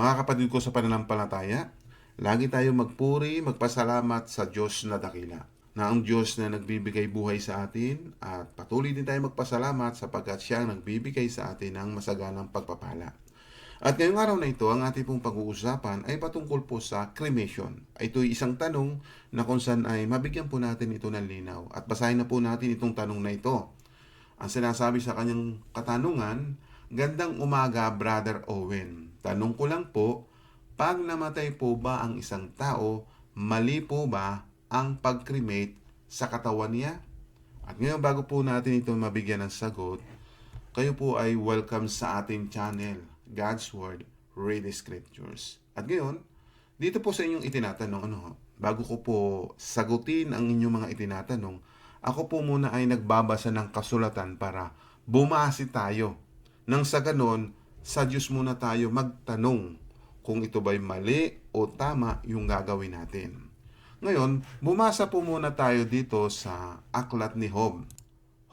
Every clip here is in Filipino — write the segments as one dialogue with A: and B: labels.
A: Mga kapatid ko sa pananampalataya, lagi tayo magpuri, magpasalamat sa Diyos na dakila. Na ang Diyos na nagbibigay buhay sa atin at patuloy din tayo magpasalamat sapagkat siya ang nagbibigay sa atin ng masaganang pagpapala. At ngayong araw na ito, ang ating pong pag-uusapan ay patungkol po sa cremation. Ito'y isang tanong na kung saan ay mabigyan po natin ito ng linaw. At basahin na po natin itong tanong na ito. Ang sinasabi sa kanyang katanungan, Gandang umaga, Brother Owen. Tanong ko lang po, pag namatay po ba ang isang tao, mali po ba ang pag-cremate sa katawan niya? At ngayon, bago po natin ito mabigyan ng sagot, kayo po ay welcome sa ating channel, God's Word, Read Scriptures. At ngayon, dito po sa inyong itinatanong, ano, bago ko po sagutin ang inyong mga itinatanong, ako po muna ay nagbabasa ng kasulatan para bumasi tayo. Nang sa ganon, sa Diyos muna tayo magtanong kung ito ba'y mali o tama yung gagawin natin. Ngayon, bumasa po muna tayo dito sa aklat ni Job.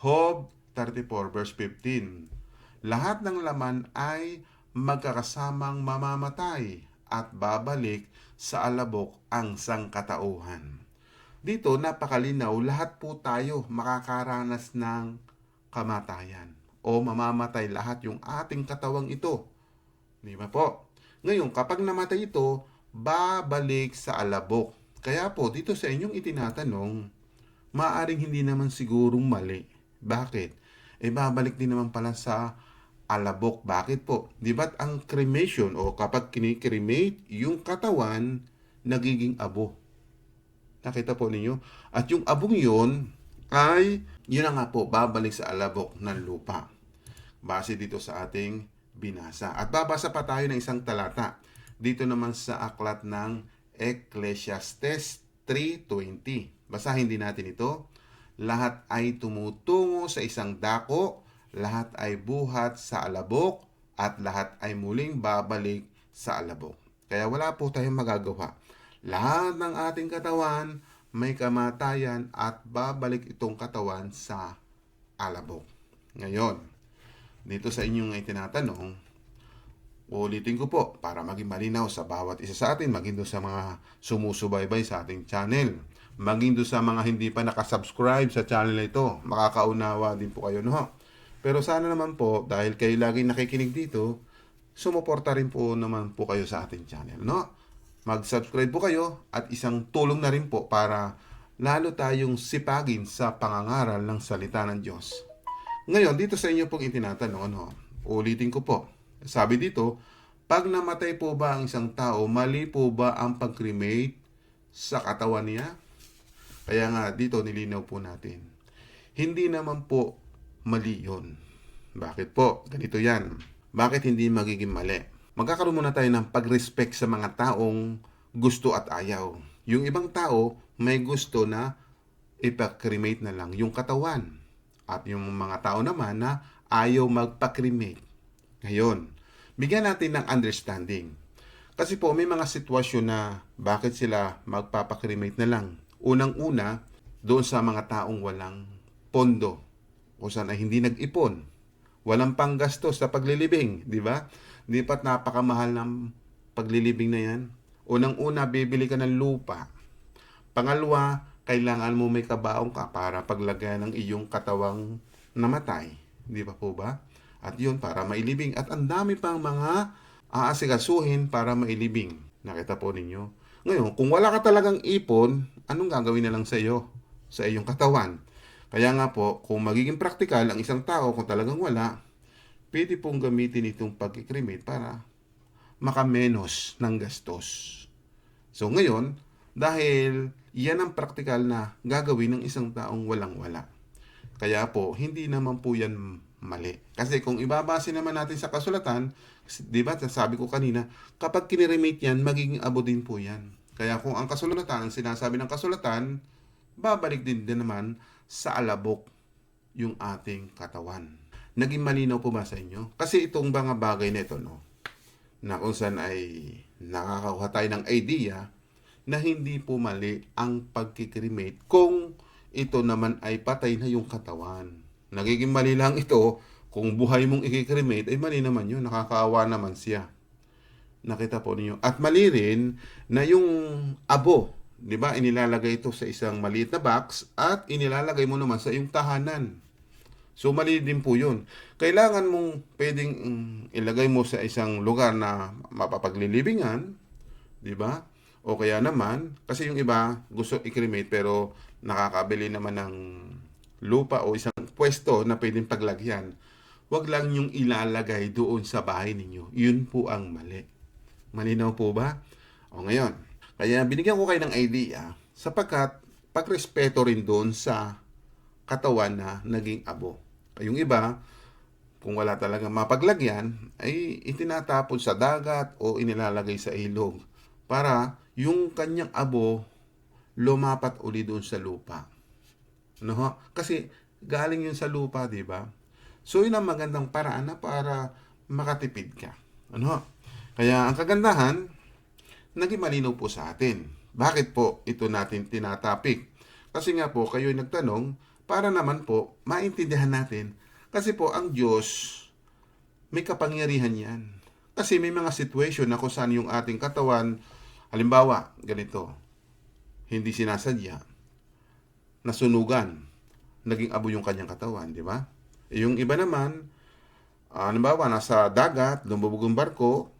A: Job 34 verse 15. Lahat ng laman ay magkakasamang mamamatay at babalik sa alabok ang sangkatauhan. Dito napakalinaw, lahat po tayo makakaranas ng kamatayan o mamamatay lahat yung ating katawang ito. Di ba po? Ngayon, kapag namatay ito, babalik sa alabok. Kaya po, dito sa inyong itinatanong, maaring hindi naman sigurong mali. Bakit? Eh, babalik din naman pala sa alabok. Bakit po? Di ba't ang cremation o kapag kinikremate, yung katawan nagiging abo. Nakita po ninyo? At yung abong yun ay, yun na nga po, babalik sa alabok ng lupa. Base dito sa ating binasa. At babasa pa tayo ng isang talata. Dito naman sa aklat ng Ecclesiastes 3.20. Basahin din natin ito. Lahat ay tumutungo sa isang dako, lahat ay buhat sa alabok, at lahat ay muling babalik sa alabok. Kaya wala po tayong magagawa. Lahat ng ating katawan may kamatayan at babalik itong katawan sa alabok. Ngayon, dito sa inyong ay tinatanong, ulitin ko po para maging malinaw sa bawat isa sa atin, maging doon sa mga sumusubaybay sa ating channel, maging doon sa mga hindi pa nakasubscribe sa channel na ito, makakaunawa din po kayo, no? Pero sana naman po, dahil kayo lagi nakikinig dito, sumuporta rin po naman po kayo sa ating channel, no? Mag-subscribe po kayo at isang tulong na rin po para lalo tayong sipagin sa pangangaral ng salita ng Diyos. Ngayon, dito sa inyo pong itinatanong, ano, ulitin ko po. Sabi dito, pag namatay po ba ang isang tao, mali po ba ang pag-cremate sa katawan niya? Kaya nga, dito nilinaw po natin. Hindi naman po mali yun. Bakit po? Ganito yan. Bakit hindi magiging mali? Magkakaroon muna tayo ng pag-respect sa mga taong gusto at ayaw. Yung ibang tao may gusto na ipakremate na lang yung katawan. At yung mga tao naman na ayaw magpakremate. Ngayon, bigyan natin ng understanding. Kasi po may mga sitwasyon na bakit sila magpapakremate na lang. Unang-una, doon sa mga taong walang pondo o saan ay hindi nag-ipon. Walang panggastos sa paglilibing, di ba? Di ba't napakamahal ng paglilibing na yan? Unang-una, bibili ka ng lupa. Pangalawa, kailangan mo may kabaong ka para paglagay ng iyong katawang namatay. Di ba po ba? At yun, para mailibing. At ang dami pang mga aasikasuhin para mailibing. Nakita po ninyo? Ngayon, kung wala ka talagang ipon, anong gagawin na lang sa iyo? Sa iyong katawan. Kaya nga po, kung magiging praktikal ang isang tao, kung talagang wala, pwede pong gamitin itong pagkikremate para makamenos ng gastos. So ngayon, dahil yan ang praktikal na gagawin ng isang taong walang-wala. Kaya po, hindi naman po yan mali. Kasi kung ibabase naman natin sa kasulatan, di ba, sabi ko kanina, kapag kiniremate yan, magiging abo din po yan. Kaya kung ang kasulatan, ang sinasabi ng kasulatan, babalik din din naman sa alabok yung ating katawan. Naging malinaw po ba sa inyo? Kasi itong mga bagay na ito, no, na kung saan ay nakakakuha tayo ng idea na hindi po mali ang pagkikremate kung ito naman ay patay na yung katawan. Nagiging mali lang ito kung buhay mong ikikremate ay mali naman yun, nakakaawa naman siya. Nakita po ninyo. At mali rin na yung abo, di ba, inilalagay ito sa isang maliit na box at inilalagay mo naman sa iyong tahanan. So mali din po yun. Kailangan mong pwedeng mm, ilagay mo sa isang lugar na mapapaglilibingan, di ba? O kaya naman, kasi yung iba gusto i-cremate pero nakakabili naman ng lupa o isang pwesto na pwedeng paglagyan. Huwag lang yung ilalagay doon sa bahay ninyo. Yun po ang mali. Malinaw po ba? O ngayon, kaya binigyan ko kayo ng idea sapagkat pagrespeto rin doon sa katawan na naging abo. Yung iba, kung wala talagang mapaglagyan, ay itinatapon sa dagat o inilalagay sa ilog para yung kanyang abo lumapat uli doon sa lupa. Ano ho? Kasi galing yun sa lupa, di ba? So yun ang magandang paraan na para makatipid ka. Ano ho? Kaya ang kagandahan, naging malinaw po sa atin. Bakit po ito natin tinatapik? Kasi nga po, kayo nagtanong, para naman po, maintindihan natin. Kasi po, ang Diyos, may kapangyarihan yan. Kasi may mga situation na kung saan yung ating katawan, halimbawa, ganito, hindi sinasadya, nasunugan, naging abo yung kanyang katawan, di ba? Yung iba naman, ah, halimbawa, nasa dagat, lumubog ang barko,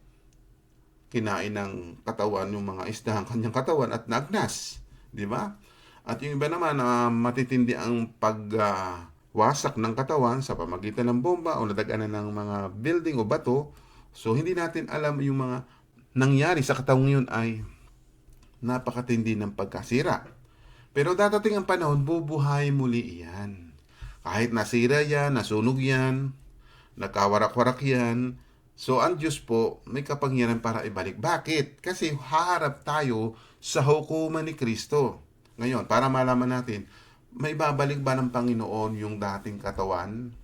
A: kinain ng katawan yung mga isda ang kanyang katawan at nagnas, di ba? At yung iba naman, ah, matitindi ang pagwasak ng katawan sa pamagitan ng bomba o nadaganan ng mga building o bato. So, hindi natin alam yung mga nangyari sa katawan yun ay napakatindi ng pagkasira. Pero dadating ang panahon, bubuhay muli iyan. Kahit nasira yan, nasunog yan, nagkawarak-warak yan, so ang Diyos po may kapangyarihan para ibalik. Bakit? Kasi haharap tayo sa hukuman ni Kristo. Ngayon, para malaman natin, may babalik ba ng Panginoon yung dating katawan?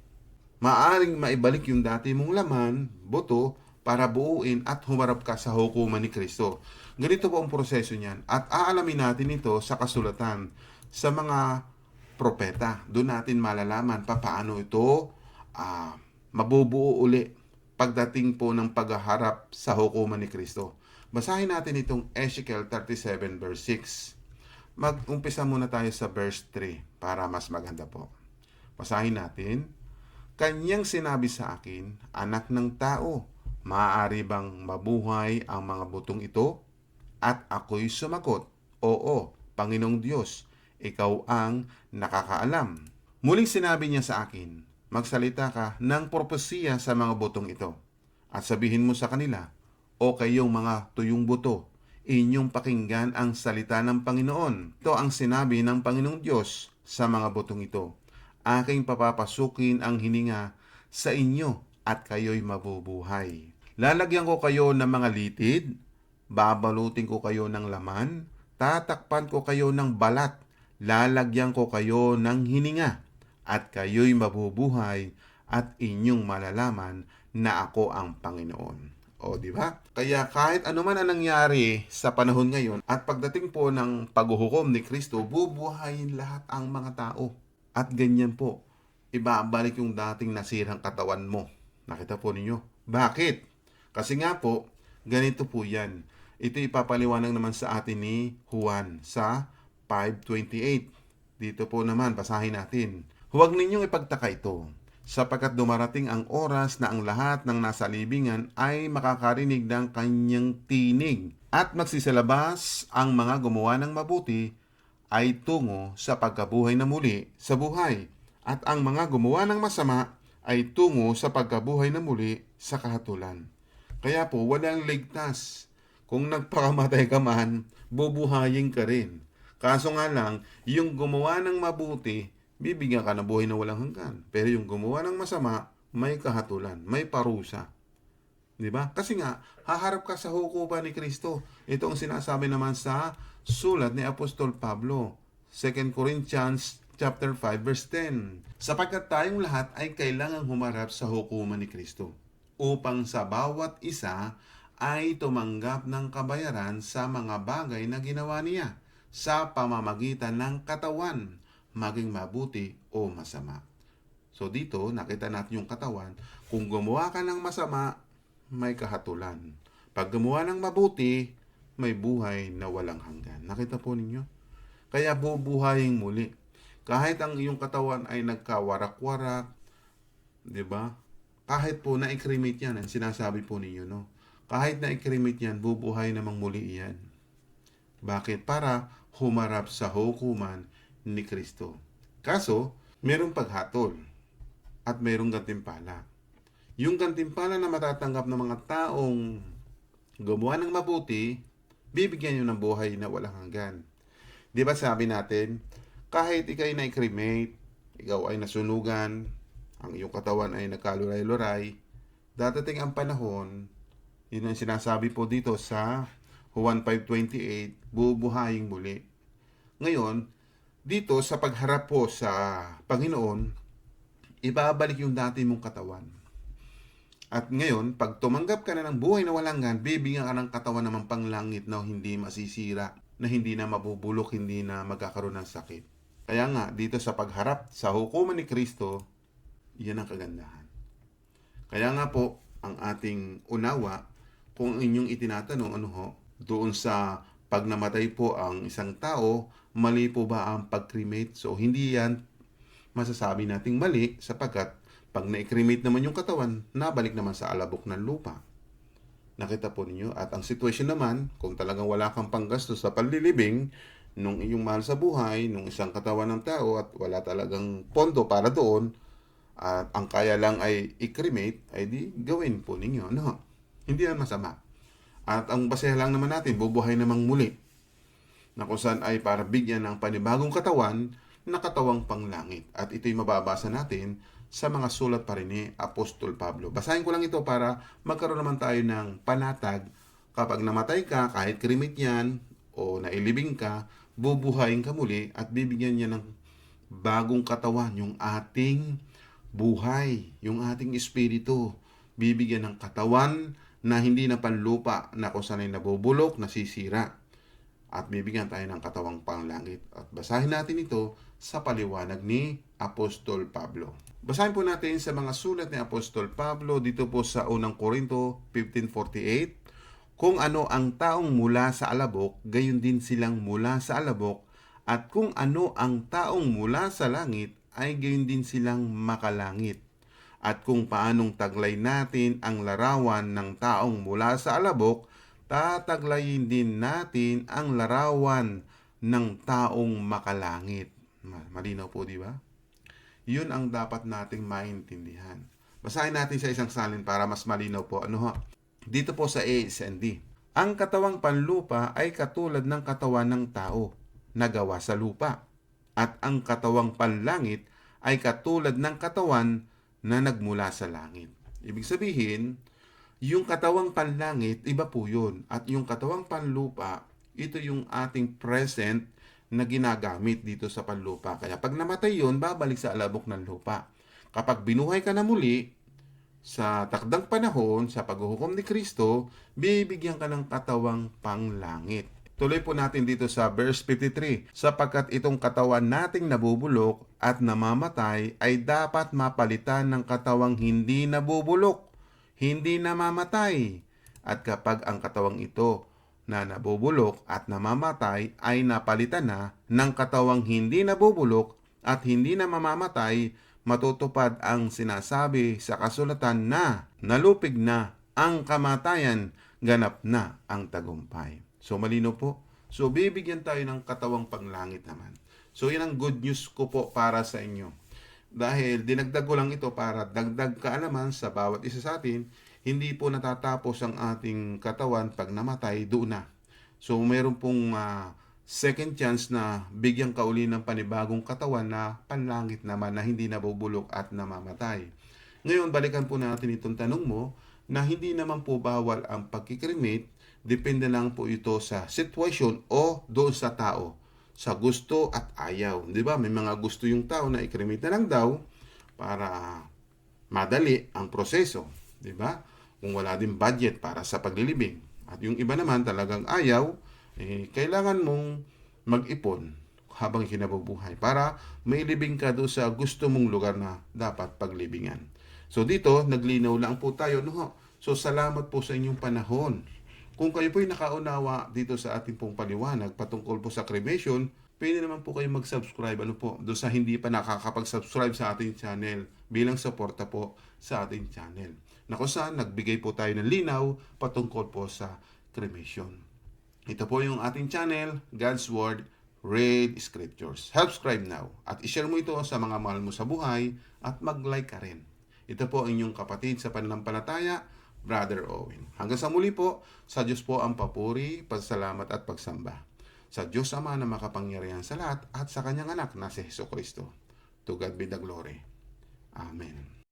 A: Maaring maibalik yung dati mong laman, buto, para buuin at humarap ka sa hukuman ni Kristo. Ganito po ang proseso niyan. At aalamin natin ito sa kasulatan sa mga propeta. Doon natin malalaman pa paano ito ah, mabubuo uli pagdating po ng paghaharap sa hukuman ni Kristo. Basahin natin itong Ezekiel 37 verse 6. Mag-umpisa muna tayo sa verse 3 para mas maganda po. Basahin natin. Kanyang sinabi sa akin, anak ng tao, maaari bang mabuhay ang mga butong ito? At ako'y sumagot, Oo, Panginoong Diyos, ikaw ang nakakaalam. Muling sinabi niya sa akin, magsalita ka ng propesiya sa mga butong ito. At sabihin mo sa kanila, O kayong mga tuyong buto, inyong pakinggan ang salita ng Panginoon. Ito ang sinabi ng Panginoong Diyos sa mga butong ito. Aking papapasukin ang hininga sa inyo at kayo'y mabubuhay. Lalagyan ko kayo ng mga litid, babalutin ko kayo ng laman, tatakpan ko kayo ng balat, lalagyan ko kayo ng hininga, at kayo'y mabubuhay at inyong malalaman na ako ang Panginoon. O, di ba? Kaya kahit ano man ang nangyari sa panahon ngayon at pagdating po ng paghuhukom ni Kristo, bubuhayin lahat ang mga tao. At ganyan po, ibabalik yung dating nasirang katawan mo. Nakita po ninyo. Bakit? Kasi nga po, ganito po yan. Ito ipapaliwanag naman sa atin ni Juan sa 5.28. Dito po naman, basahin natin. Huwag ninyong ipagtaka ito, sapagkat dumarating ang oras na ang lahat ng nasa libingan ay makakarinig ng kanyang tinig at magsisalabas ang mga gumawa ng mabuti ay tungo sa pagkabuhay na muli sa buhay at ang mga gumawa ng masama ay tungo sa pagkabuhay na muli sa kahatulan. Kaya po, walang ligtas. Kung nagpakamatay ka man, bubuhayin ka rin. Kaso nga lang, yung gumawa ng mabuti, bibigyan ka ng buhay na walang hanggan. Pero yung gumawa ng masama, may kahatulan, may parusa. Di ba? Kasi nga, haharap ka sa hukuman ni Kristo. Ito ang sinasabi naman sa sulat ni Apostol Pablo. 2 Corinthians chapter 5 verse 10. Sapagkat tayong lahat ay kailangang humarap sa hukuman ni Kristo upang sa bawat isa ay tumanggap ng kabayaran sa mga bagay na ginawa niya sa pamamagitan ng katawan, maging mabuti o masama. So dito, nakita natin yung katawan. Kung gumawa ka ng masama, may kahatulan. Pag gumawa ng mabuti, may buhay na walang hanggan. Nakita po ninyo? Kaya bubuhayin muli. Kahit ang iyong katawan ay nagkawarak-warak, 'di ba? Kahit po na i-cremate yan, ang sinasabi po ninyo, no? Kahit na i-cremate yan, bubuhay namang muli yan. Bakit? Para humarap sa hukuman ni Kristo. Kaso, merong paghatol at merong gantimpala. Yung gantimpala na matatanggap ng mga taong gumawa ng mabuti, bibigyan nyo ng buhay na walang hanggan. Di ba sabi natin, kahit ikay na i-cremate, ikaw ay nasunugan, ang iyong katawan ay nagkaluray-luray, dadating ang panahon, yun ang sinasabi po dito sa Juan 5.28, bubuhayin muli. Ngayon, dito sa pagharap po sa Panginoon, ibabalik yung dati mong katawan. At ngayon, pag tumanggap ka na ng buhay na walang hanggan, bibigyan ka ng katawan naman panglangit na hindi masisira, na hindi na mabubulok, hindi na magkakaroon ng sakit. Kaya nga, dito sa pagharap sa hukuman ni Kristo, yan ang kagandahan. Kaya nga po, ang ating unawa, kung inyong itinatanong ano ho, doon sa pag namatay po ang isang tao, mali po ba ang pag-cremate? So, hindi yan masasabi nating mali sapagkat pag na-cremate naman yung katawan, nabalik naman sa alabok ng lupa. Nakita po ninyo? At ang sitwasyon naman, kung talagang wala kang panggastos sa panlilibing, nung iyong mahal sa buhay, nung isang katawan ng tao at wala talagang pondo para doon, at ang kaya lang ay i-cremate, ay di gawin po ninyo. No? Hindi yan masama. At ang basehan lang naman natin, bubuhay namang muli. Na kung saan ay para bigyan ng panibagong katawan na katawang panglangit. At ito'y mababasa natin sa mga sulat pa rin ni Apostol Pablo. Basahin ko lang ito para magkaroon naman tayo ng panatag. Kapag namatay ka, kahit krimit yan, o nailibing ka, bubuhayin ka muli at bibigyan niya ng bagong katawan, yung ating buhay, yung ating espiritu. Bibigyan ng katawan na hindi na panlupa na kung saan ay nabubulok, nasisira. At bibigyan tayo ng katawang panglangit. At basahin natin ito sa paliwanag ni Apostol Pablo. Basahin po natin sa mga sulat ni Apostol Pablo dito po sa unang Korinto 15.48 Kung ano ang taong mula sa alabok, gayon din silang mula sa alabok, at kung ano ang taong mula sa langit, ay gayon din silang makalangit. At kung paanong taglay natin ang larawan ng taong mula sa alabok, tataglayin din natin ang larawan ng taong makalangit. Ma- Malinaw po, di ba? Yun ang dapat nating maintindihan. Basahin natin sa isang salin para mas malinaw po. Ano ho? Dito po sa A and D. Ang katawang panlupa ay katulad ng katawan ng tao na gawa sa lupa. At ang katawang panlangit ay katulad ng katawan na nagmula sa langit. Ibig sabihin, yung katawang panlangit, iba po yun. At yung katawang panlupa, ito yung ating present na ginagamit dito sa panlupa. Kaya pag namatay yun, babalik sa alabok ng lupa. Kapag binuhay ka na muli, sa takdang panahon, sa paghuhukom ni Kristo, bibigyan ka ng katawang panglangit. Tuloy po natin dito sa verse 53, sapagkat itong katawan nating nabubulok at namamatay ay dapat mapalitan ng katawang hindi nabubulok, hindi namamatay. At kapag ang katawang ito na nabubulok at namamatay ay napalitan na ng katawang hindi nabubulok at hindi na mamamatay, matutupad ang sinasabi sa kasulatan na nalupig na ang kamatayan, ganap na ang tagumpay. So malino po. So bibigyan tayo ng katawang panglangit naman. So yan ang good news ko po para sa inyo. Dahil dinagdag ko lang ito para dagdag kaalaman sa bawat isa sa atin, hindi po natatapos ang ating katawan pag namatay, doon na. So meron pong ah, second chance na bigyan ka uli ng panibagong katawan na panlangit naman na hindi nabubulok at namamatay. Ngayon, balikan po natin itong tanong mo na hindi naman po bawal ang pagkikremate, depende lang po ito sa sitwasyon o doon sa tao, sa gusto at ayaw. Di ba? May mga gusto yung tao na i-cremate na lang daw para madali ang proseso. Di ba? Kung wala din budget para sa paglilibing. At yung iba naman talagang ayaw, eh, kailangan mong mag-ipon habang kinabubuhay para mailibing ka doon sa gusto mong lugar na dapat paglibingan. So dito, naglinaw lang po tayo. No? So salamat po sa inyong panahon. Kung kayo po'y nakaunawa dito sa ating pong paliwanag patungkol po sa cremation, pwede naman po kayo mag-subscribe ano po doon sa hindi pa nakakapag-subscribe sa ating channel bilang suporta po sa ating channel. Na kung saan nagbigay po tayo ng linaw patungkol po sa cremation. Ito po yung ating channel, God's Word, Read Scriptures. Subscribe now at ishare mo ito sa mga mahal mo sa buhay at mag-like ka rin. Ito po ang inyong kapatid sa pananampalataya, Brother Owen. Hanggang sa muli po, sa Diyos po ang papuri, pasalamat at pagsamba. Sa Diyos Ama na makapangyarihan sa lahat at sa Kanyang anak na si Heso Kristo. To God be the glory. Amen.